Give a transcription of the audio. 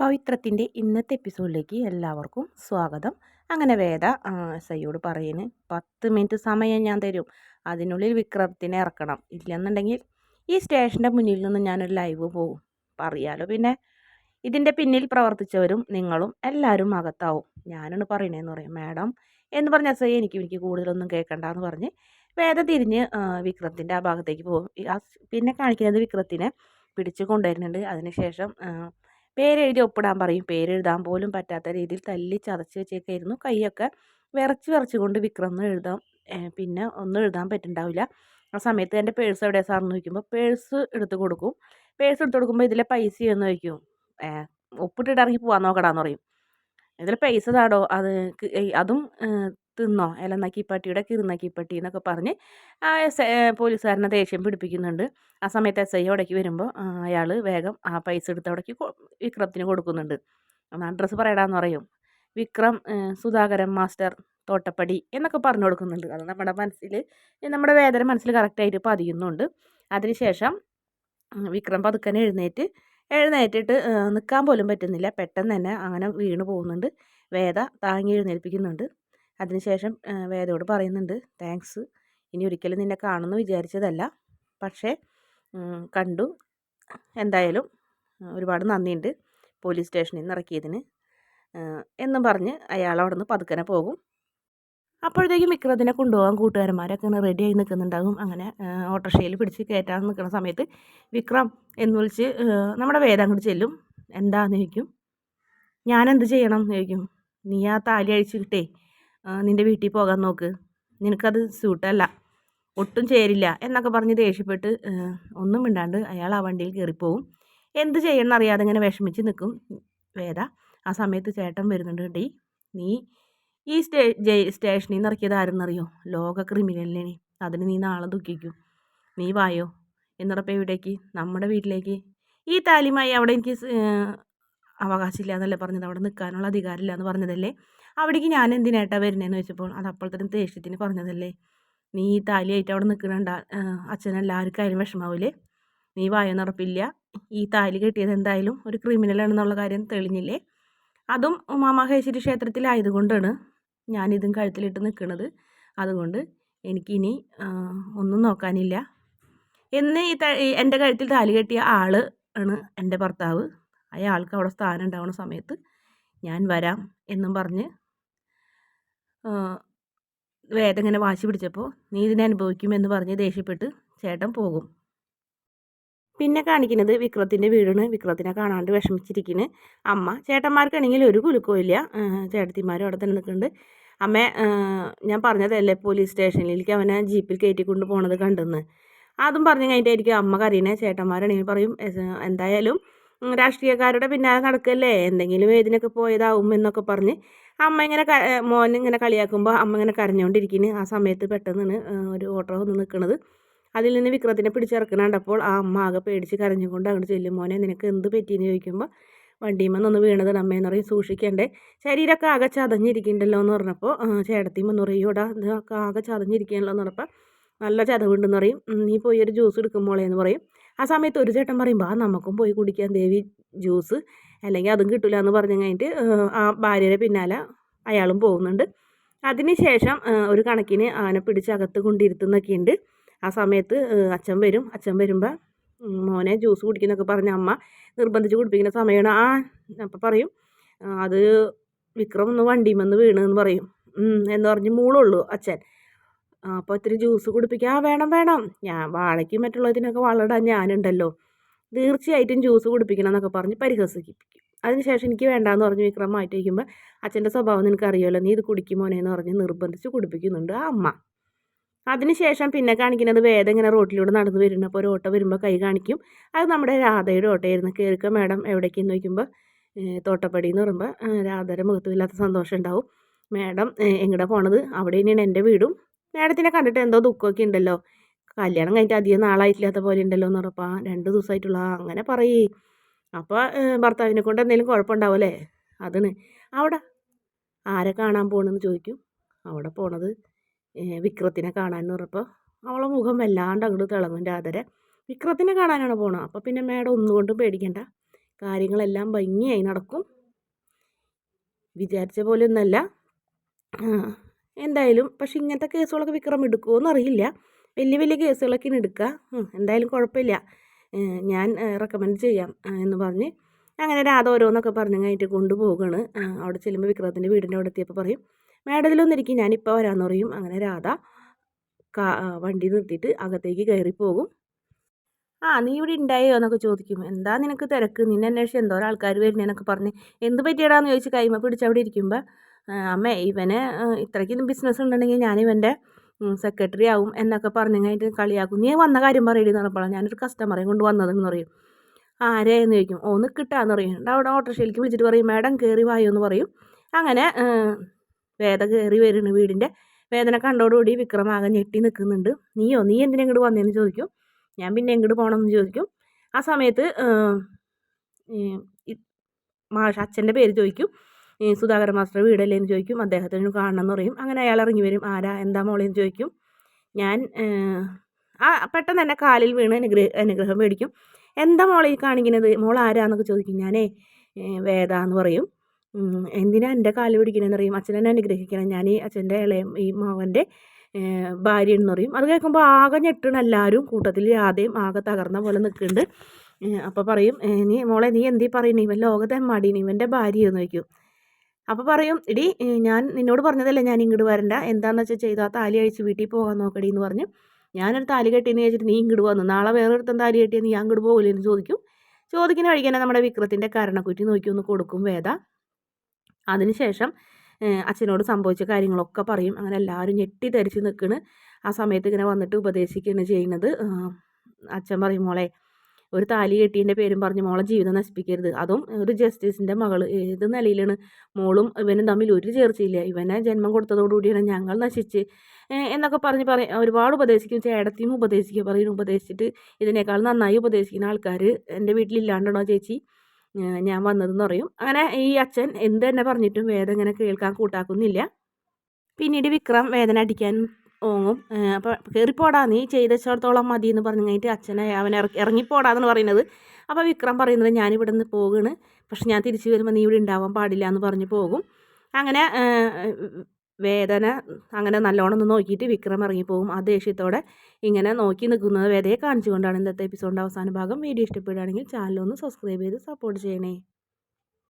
പവിത്രത്തിന്റെ ഇന്നത്തെ എപ്പിസോഡിലേക്ക് എല്ലാവർക്കും സ്വാഗതം. അങ്ങനെ വേദ എസ് ഐയോട് പറയുന്നു പത്ത് മിനിറ്റ് സമയം ഞാൻ തരും. അതിനുള്ളിൽ വിക്രത്തിനെ ഇറക്കണം. ഇല്ലെന്നുണ്ടെങ്കിൽ ഈ സ്റ്റേഷന്റെ മുന്നിൽ നിന്ന് ഞാനൊരു ലൈവ് പോകും പറയാലോ പിന്നെ. ഇതിന്റെ പിന്നിൽ പ്രവർത്തിച്ചവരും നിങ്ങളും എല്ലാവരും അകത്താവും. ഞാനാണ് പറയണേന്ന് പറയും. മാഡം എന്ന് പറഞ്ഞ ഐ എനിക്ക് എനിക്ക് കൂടുതലൊന്നും കേൾക്കണ്ടെന്ന് പറഞ്ഞ് വേദ തിരിഞ്ഞ് വിക്രത്തിന്റെ ആ ഭാഗത്തേക്ക് പോകും പിന്നെ കാണിക്കുന്നത് വിക്രത്തിനെ പിടിച്ച് കൊണ്ടുവരുന്നുണ്ട്. അതിനുശേഷം പേരെഴുതി ഒപ്പിടാൻ പറയും. പേരെഴുതാൻ പോലും പറ്റാത്ത രീതിയിൽ തല്ലി ചതച്ച് വെച്ചേക്കായിരുന്നു കൈയൊക്കെ വിറച്ച് വിറച്ച് കൊണ്ട് വിക്രം എഴുതാം. പിന്നെ ഒന്നും എഴുതാൻ പറ്റുന്നുണ്ടാവില്ല ആ സമയത്ത് എന്റെ പേഴ്സ് എവിടെ സാറെന്ന് ചോദിക്കുമ്പോൾ പേഴ്സ് എടുത്ത് കൊടുക്കും. പേഴ്സ് എടുത്ത് കൊടുക്കുമ്പോൾ ഇതിലെ പൈസ എന്ന് ചോദിക്കും. ഒപ്പിട്ടിട്ട് ഇറങ്ങി പോകാൻ നോക്കടാന്ന് പറയും. ഇതിൽ പൈസ താടോ? അത് അതും തിന്നോ? എലനക്കിപ്പട്ടിയുടെ കിറുനക്കിപ്പട്ടി എന്നൊക്കെ പറഞ്ഞ് ആ പോലീസുകാരനെ ദേഷ്യം പിടിപ്പിക്കുന്നുണ്ട്. ആ സമയത്ത് എസ് ഐ അവിടേക്ക് വരുമ്പോൾ അയാൾ വേഗം ആ പൈസ എടുത്ത് അവിടേക്ക് വിക്രത്തിന് കൊടുക്കുന്നുണ്ട്. അഡ്രസ്സ് പറയടാന്ന് പറയും. വിക്രം സുധാകരൻ മാസ്റ്റർ തോട്ടപ്പടി എന്നൊക്കെ പറഞ്ഞു കൊടുക്കുന്നുണ്ട്. അത് നമ്മുടെ മനസ്സിൽ നമ്മുടെ വേദന മനസ്സിൽ കറക്റ്റായിട്ട് പതിയുന്നുണ്ട്. അതിനുശേഷം വിക്രം പതുക്കനെ എഴുന്നേറ്റ് എഴുന്നേറ്റിട്ട് നിൽക്കാൻ പോലും പറ്റുന്നില്ല. പെട്ടെന്ന് തന്നെ അങ്ങനെ വീണ് പോകുന്നുണ്ട്. വേദ താങ്ങി എഴുന്നേൽപ്പിക്കുന്നുണ്ട്. അതിനുശേഷം വേദയോട് പറയുന്നുണ്ട് താങ്ക്സ് ഇനി ഒരിക്കലും നിന്നെ കാണുമെന്ന് വിചാരിച്ചതല്ല. പക്ഷേ കണ്ടു. എന്തായാലും ഒരുപാട് നന്ദിയുണ്ട് പോലീസ് സ്റ്റേഷനിൽ നിന്ന് ഇറക്കിയതിന്. എന്നും പറഞ്ഞ് അയാൾ അവിടെ നിന്ന് പതുക്കനെ പോകും. അപ്പോഴത്തേക്കും വിക്രത്തിനെ കൊണ്ടുപോകാൻ കൂട്ടുകാരന്മാരൊക്കെ ഇങ്ങനെ റെഡിയായി നിൽക്കുന്നുണ്ടാകും. അങ്ങനെ ഓട്ടോറിക്ഷയിൽ പിടിച്ച് കയറ്റാൻ നിൽക്കുന്ന സമയത്ത് വിക്രം എന്ന് വിളിച്ച് നമ്മുടെ വേദം അങ്ങോട്ട് ചെല്ലും. എന്താന്ന് ചോദിക്കും? ഞാനെന്ത് ചെയ്യണം? എന്ന് ചോദിക്കും. നീ ആ താലി അഴിച്ചു കിട്ടേ നിന്റെ വീട്ടിൽ പോകാൻ നോക്ക്. നിനക്കത് സ്യൂട്ടല്ല ഒട്ടും ചേരില്ല എന്നൊക്കെ പറഞ്ഞ് ദേഷ്യപ്പെട്ട് ഒന്നും മിണ്ടാണ്ട് അയാൾ ആ വണ്ടിയിൽ കയറിപ്പോവും എന്ത് ചെയ്യണം അറിയാതെ ഇങ്ങനെ വിഷമിച്ച് നിൽക്കും. വേദ ആ സമയത്ത് ചേട്ടൻ വരുന്നുണ്ട് ഡി നീ ഈ സ്റ്റേ സ്റ്റേഷനിൽ നിന്ന് ഇറക്കിയത് ആരെന്നറിയോ? ലോക ക്രിമിനലിനെ അതിന് നീ നാളെ ദുഃഖിക്കും. നീ വായോ? എന്നിടപ്പം എവിടേക്ക്? നമ്മുടെ വീട്ടിലേക്ക്. ഈ താലിമായി അവിടെ എനിക്ക് അവകാശമില്ല എന്നല്ലേ പറഞ്ഞത്? അവിടെ നിൽക്കാനുള്ള അധികാരമില്ല എന്ന് പറഞ്ഞതല്ലേ? അവിടേക്ക് ഞാൻ എന്തിനായിട്ടാ വരുന്നതെന്ന് വെച്ചപ്പോൾ അത് അപ്പോഴത്തെ ദേഷ്യത്തിന് പറഞ്ഞതല്ലേ നീ ഈ താലിയായിട്ട് അവിടെ നിൽക്കണണ്ട അച്ഛനെല്ലാവർക്കും അതിന് വിഷമാവില്ലേ നീ നിറപ്പില്ല ഈ താലി കെട്ടിയത് എന്തായാലും ഒരു ക്രിമിനലാണെന്നുള്ള കാര്യം തെളിഞ്ഞില്ലേ? അതും ഉമാമഹേശ്വരി ക്ഷേത്രത്തിലായതുകൊണ്ടാണ് ഞാനിതും കഴുത്തിലിട്ട് നിൽക്കുന്നത് അതുകൊണ്ട് എനിക്കിനി ഒന്നും നോക്കാനില്ല. എന്ന് ഈ എന്റെ കഴുത്തിൽ താലി കെട്ടിയ ആൾ ആണ് എന്റെ ഭർത്താവ്. അയാൾക്ക് അവിടെ സ്ഥാനം ഉണ്ടാവുന്ന സമയത്ത് ഞാൻ വരാം എന്നും പറഞ്ഞ് വേദം ഇങ്ങനെ വാശി പിടിച്ചപ്പോൾ നീ ഇതിനെ അനുഭവിക്കുമെന്ന് പറഞ്ഞ് ദേഷ്യപ്പെട്ട് ചേട്ടൻ പോകും. പിന്നെ കാണിക്കുന്നത് വിക്രത്തിന്റെ വീടാണ്. വിക്രത്തിനെ കാണാണ്ട് വിഷമിച്ചിരിക്കുന്നു അമ്മ ചേട്ടന്മാർക്കാണെങ്കിൽ ഒരു കുലുക്കവും ഇല്ല. ചേട്ടത്തിമാരും അവിടെ തന്നെ നിൽക്കുന്നുണ്ട്. അമ്മ ഞാൻ പറഞ്ഞതല്ലേ പോലീസ് സ്റ്റേഷനിലേക്ക് അവനെ ജീപ്പിൽ കയറ്റി കൊണ്ട് പോണത് കണ്ടെന്ന്. അതും പറഞ്ഞു കഴിഞ്ഞിട്ടായിരിക്കും അമ്മ കരീനെ ചേട്ടന്മാരാണെങ്കിൽ പറയും എന്തായാലും രാഷ്ട്രീയക്കാരുടെ പിന്നാലെ നടക്കല്ലേ? എന്തെങ്കിലും ഏതിനൊക്കെ പോയതാവും എന്നൊക്കെ പറഞ്ഞ് അമ്മ ഇങ്ങനെ മോൻ ഇങ്ങനെ കളിയാക്കുമ്പോൾ അമ്മ ഇങ്ങനെ കരഞ്ഞുകൊണ്ടിരിക്കുന്നു ആ സമയത്ത് പെട്ടെന്നാണ് ഒരു ഓട്ടോ വന്ന് നിൽക്കുന്നത് അതിൽ നിന്ന് വിക്രത്തിനെ പിടിച്ചിറക്കണ കണ്ടപ്പോൾ ആ അമ്മ ആകെ പേടിച്ച് കരഞ്ഞുകൊണ്ട് അങ്ങോട്ട് ചെല്ലും. മോനെ നിനക്ക് എന്ത് പറ്റിയെന്ന് ചോദിക്കുമ്പോൾ വണ്ടിയുമെന്നൊന്ന് വീണത് എന്ന് പറയും. സൂക്ഷിക്കണ്ടേ. ശരീരമൊക്കെ ആകെ ചതഞ്ഞിരിക്കണ്ടല്ലോ എന്ന് പറഞ്ഞപ്പോൾ ചേട്ടത്തിമെന്ന് പറയും. ഇവിടെ ഇതൊക്കെ ആകെ ചതഞ്ഞിരിക്കണല്ലോ എന്ന് പറഞ്ഞപ്പോൾ നല്ല ചതവുണ്ടെന്ന് പറയും. നീ പോയി ഒരു ജ്യൂസ് എടുക്കുമ്പോളേ എന്ന് പറയും. ആ സമയത്ത് ഒരു ചേട്ടൻ പറയുമ്പോൾ ആ നമുക്കും പോയി കുടിക്കാൻ ദേവി ജ്യൂസ്. അല്ലെങ്കിൽ അതും കിട്ടില്ല എന്ന് പറഞ്ഞു കഴിഞ്ഞിട്ട് ആ ഭാര്യയുടെ പിന്നാലെ അയാളും പോകുന്നുണ്ട്. അതിനുശേഷം ഒരു കണക്കിന് ആനെ പിടിച്ച് അകത്ത് കൊണ്ടിരുത്തുന്നൊക്കെ ഉണ്ട്. ആ സമയത്ത് അച്ഛൻ വരും. അച്ഛൻ വരുമ്പോൾ മോനെ ജ്യൂസ് കുടിക്കുന്നൊക്കെ പറഞ്ഞ അമ്മ നിർബന്ധിച്ച് കുടിപ്പിക്കുന്ന സമയമാണ്. ആ അപ്പം പറയും. അത് വിക്രം ഒന്ന് വണ്ടിമെന്ന് വീണെന്ന് പറയും. എന്ന് പറഞ്ഞ് മൂളുള്ളൂ അച്ഛൻ. അപ്പോൾ ഇത്തിരി ജ്യൂസ് കുടിപ്പിക്കുക ആ വേണം വേണം. ഞാൻ വാഴയ്ക്കും മറ്റുള്ളതിനൊക്കെ വളമിടാൻ ഞാനുണ്ടല്ലോ. തീർച്ചയായിട്ടും ജ്യൂസ് കുടിപ്പിക്കണം എന്നൊക്കെ പറഞ്ഞ് പരിഹസിപ്പിക്കും. അതിനുശേഷം എനിക്ക് വേണ്ടാന്ന് പറഞ്ഞ് വിക്രം മാറ്റി വയ്ക്കുമ്പോൾ അച്ഛന്റെ സ്വഭാവം നിനക്ക് അറിയാമല്ലോ നീ ഇത് കുടിക്കുമോനെ എന്ന് പറഞ്ഞ് നിർബന്ധിച്ച് കുടിപ്പിക്കുന്നുണ്ട് ആ അമ്മ. അതിനുശേഷം പിന്നെ കാണിക്കുന്നത് വേദം ഇങ്ങനെ റോട്ടിലൂടെ നടന്നു വരുന്നു. അപ്പോൾ ഒരു ഓട്ടോ വരുമ്പോൾ കൈ കാണിക്കും. അത് നമ്മുടെ രാധയുടെ ഓട്ടോയായിരുന്നു. കയറിക്ക മാഡം എവിടേക്കെന്ന് വയ്ക്കുമ്പോൾ തോട്ടപ്പടി എന്ന് പറയുമ്പോൾ രാധയുടെ മുഖത്തുമില്ലാത്ത സന്തോഷം ഉണ്ടാവും. മാഡം എങ്ങടെ പോണത്? അവിടെ തന്നെയാണ് എന്റെ വീടും. മാഡത്തിനെ കണ്ടിട്ട് എന്തോ ദുഃഖമൊക്കെ ഉണ്ടല്ലോ. കല്യാണം കഴിഞ്ഞിട്ട് അധികം നാളായിട്ടില്ലാത്ത പോലെ ഉണ്ടല്ലോ എന്ന് പറഞ്ഞപ്പോൾ രണ്ട് ദിവസമായിട്ടുള്ള. അങ്ങനെ പറയേ. അപ്പോൾ ഭർത്താവിനെ കൊണ്ട് എന്തെങ്കിലും കുഴപ്പമുണ്ടാവുമല്ലേ അതിന് അവിടെ ആരെ കാണാൻ പോകണമെന്ന് ചോദിക്കും. അവിടെ പോണത് വിക്രത്തിനെ കാണാമെന്ന് പറഞ്ഞപ്പോൾ അവളെ മുഖം വല്ലാണ്ട് അങ്ങോട്ട് തിളങ്ങും രാധര. വിക്രത്തിനെ കാണാനാണ് പോണത് അപ്പോൾ പിന്നെ മേഡം ഒന്നുകൊണ്ടും പേടിക്കണ്ട. കാര്യങ്ങളെല്ലാം ഭംഗിയായി നടക്കും. വിചാരിച്ച പോലെ ഒന്നല്ല. എന്തായാലും പക്ഷെ ഇങ്ങനത്തെ കേസുകളൊക്കെ വിക്രം എടുക്കുമോ എന്നറിയില്ല വലിയ വലിയ കേസുകളൊക്കെ എടുക്കുക എന്തായാലും കുഴപ്പമില്ല. ഞാൻ റെക്കമെൻഡ് ചെയ്യാം എന്ന് പറഞ്ഞ് അങ്ങനെ രാധ ഓരോന്നൊക്കെ പറഞ്ഞു കഴിഞ്ഞിട്ട് കൊണ്ടുപോവുകയാണ് അവിടെ ചെല്ലുമ്പോൾ വിക്രമത്തിന്റെ വീടിന്റെ അവിടെ എത്തിയപ്പോൾ പറയും മേഡത്തിലൊന്നിരിക്കും ഞാനിപ്പോൾ വരാമെന്ന് പറയും. അങ്ങനെ രാധ കാ വണ്ടി നിർത്തിയിട്ട് അകത്തേക്ക് കയറി പോകും. ആ നീ ഇവിടെ ഉണ്ടായോ എന്നൊക്കെ ചോദിക്കും. എന്താ നിനക്ക് തിരക്ക്? നിന്നെ അന്വേഷിച്ച് എന്തോ ആൾക്കാർ വരുന്നതെന്നൊക്കെ പറഞ്ഞ് എന്ത് പറ്റിയടാന്ന് ചോദിച്ച് കൈമ പിടിച്ച് അവിടെ ഇരിക്കുമ്പോൾ അമ്മേ ഇവന് ഇത്രയ്ക്ക് ബിസിനസ് ഉണ്ടെങ്കിൽ ഞാൻ ഇവന്റെ സെക്രട്ടറി ആവും എന്നൊക്കെ പറഞ്ഞു കഴിഞ്ഞിട്ട് കളിയാക്കും. നീ വന്ന കാര്യം പറയടി എന്ന് ഞാനൊരു കസ്റ്റമറെ കൊണ്ട് വന്നതെന്ന് പറയും. ആരെ? എന്ന് ചോദിക്കും. ഒന്ന് കിട്ടാന്ന് പറയും. അവിടെ ഓട്ടോറിക്ഷയിലേക്ക് വിളിച്ചിട്ട് പറയും മാഡം കയറി വായോ എന്ന് പറയും. അങ്ങനെ വേദ കയറി വരുന്നു വീടിന്റെ വേദന കണ്ടോടുകൂടി വിക്രമാകെ ഞെട്ടി നിൽക്കുന്നുണ്ട്. നീയോ നീ എന്തിനാ ഇങ്ങോട്ട് വന്നതെന്ന് ചോദിക്കും. ഞാൻ പിന്നെ എങ്ങോട്ട് പോകണമെന്ന് ചോദിക്കും. ആ സമയത്ത് മാഷ അച്ഛന്റെ പേര് ചോദിക്കും. സുധാകരൻ മാസ്റ്റർ വീടല്ലേ എന്ന് ചോദിക്കും അദ്ദേഹത്തിന് കാണണം എന്ന് പറയും. അങ്ങനെ അയാൾ ഇറങ്ങി വരും. ആരാ? എന്താ മോളെ എന്ന് ചോദിക്കും. ഞാൻ ആ പെട്ടെന്ന് തന്നെ കാലിൽ വീണ് അനുഗ്രഹ അനുഗ്രഹം മേടിക്കും. എന്താ മോളെ ഈ കാണിക്കുന്നത്? മോൾ ആരാന്നൊക്കെ ചോദിക്കും. ഞാനേ വേദ എന്ന് പറയും. എന്തിനാ എന്റെ കാൽ പിടിക്കണമെന്ന് പറയും അച്ഛനെ അനുഗ്രഹിക്കണം. ഞാൻ ഈ അച്ഛന്റെ ഇളയ ഈ മകന്റെ ഭാര്യ എന്ന് പറയും. അത് കേൾക്കുമ്പോൾ ആകെ ഞെട്ടണം എല്ലാവരും കൂട്ടത്തിൽ ആദ്യം ആകെ തകർന്ന പോലെ നിൽക്കുന്നുണ്ട് അപ്പോൾ പറയും നീ മോളെ നീ എന്തീ പറയുന്നത് ഇവൻ ലോകത്തെ മടീന് ഇവന്റെ ഭാര്യ എന്ന് വയ്ക്കും അപ്പോൾ പറയും ഇടി ഞാൻ നിന്നോട് പറഞ്ഞതല്ലേ ഞാൻ ഇങ്ങോട്ട് വരണ്ട? എന്താണെന്ന് വെച്ചാൽ ചെയ്താൽ താലി അഴിച്ച് വീട്ടിൽ പോകാൻ നോക്കടി എന്ന് പറഞ്ഞ് ഞാനൊരു താലി കെട്ടിയെന്ന് ചോദിച്ചിട്ട് നീ ഇങ്ങോട്ട് വന്നു. നാളെ വേറെ ഒരുത്തം താലി കെട്ടിയാൽ നീ അങ്ങോട്ട് പോകില്ലെന്ന് ചോദിക്കും. ചോദിക്കുന്ന കഴിക്കാൻ നമ്മുടെ വിക്രത്തിന്റെ കരണക്കുറ്റി നോക്കി ഒന്ന് കൊടുക്കും വേദ. അതിനുശേഷം അച്ഛനോട് സംഭവിച്ച കാര്യങ്ങളൊക്കെ പറയും. അങ്ങനെ എല്ലാവരും ഞെട്ടി ധരിച്ച് നിൽക്കണ് ആ സമയത്ത് ഇങ്ങനെ വന്നിട്ട് ഉപദേശിക്കുകയാണ് ചെയ്യുന്നത്. അച്ഛൻ പറയും മോളെ ഒരു താലി കെട്ടിയതിന്റെ പേരും പറഞ്ഞ് മോളെ ജീവിതം നശിപ്പിക്കരുത്. അതും ഒരു ജസ്റ്റിസിന്റെ മകൾ ഏത് നിലയിലാണ്? മോളും ഇവനും തമ്മിൽ ഒരു ചേർച്ചയില്ല. ഇവനെ ജന്മം കൊടുത്തതോടുകൂടിയാണ് ഞങ്ങൾ നശിച്ച്. എന്നൊക്കെ പറഞ്ഞ് പറയും ഒരുപാട് ഉപദേശിക്കും. ചേടത്തിയും ഉപദേശിക്കുക പറയും ഉപദേശിച്ചിട്ട് ഇതിനേക്കാൾ നന്നായി ഉപദേശിക്കുന്ന ആൾക്കാർ എന്റെ വീട്ടിലില്ലാണ്ടണോ ചേച്ചി? ഞാൻ വന്നതെന്ന് പറയും. അങ്ങനെ ഈ അച്ഛൻ എന്ത് തന്നെ പറഞ്ഞിട്ടും വേദന ഇങ്ങനെ കേൾക്കാൻ കൂട്ടാക്കുന്നില്ല. പിന്നീട് വിക്രം വേദന അടിക്കാൻ ഓങ്ങും. അപ്പോൾ കയറിപ്പോടാ നീ ചെയ്തച്ചിടത്തോളം മതി എന്ന് പറഞ്ഞു കഴിഞ്ഞിട്ട് അച്ഛനെ അവൻ ഇറങ്ങിപ്പോടാന്ന് പറയുന്നത്. അപ്പോൾ വിക്രം പറയുന്നത് ഞാനിവിടെ നിന്ന് പോകുകയാണ് പക്ഷെ ഞാൻ തിരിച്ചു വരുമ്പോൾ നീ ഇവിടെ ഉണ്ടാവാൻ പാടില്ല എന്ന് പറഞ്ഞു പോകും. അങ്ങനെ വേദന അങ്ങനെ നല്ലോണം ഒന്ന് നോക്കിയിട്ട് വിക്രം ഇറങ്ങിപ്പോകും. ആ ദേഷ്യത്തോടെ ഇങ്ങനെ നോക്കി നിൽക്കുന്നത് വേദയെ കാണിച്ചുകൊണ്ടാണ് ഇന്നത്തെ എപ്പിസോഡിന്റെ അവസാന ഭാഗം. വീഡിയോ ഇഷ്ടപ്പെടുകയാണെങ്കിൽ ചാനലൊന്ന് സബ്സ്ക്രൈബ് ചെയ്ത് സപ്പോർട്ട് ചെയ്യണേ.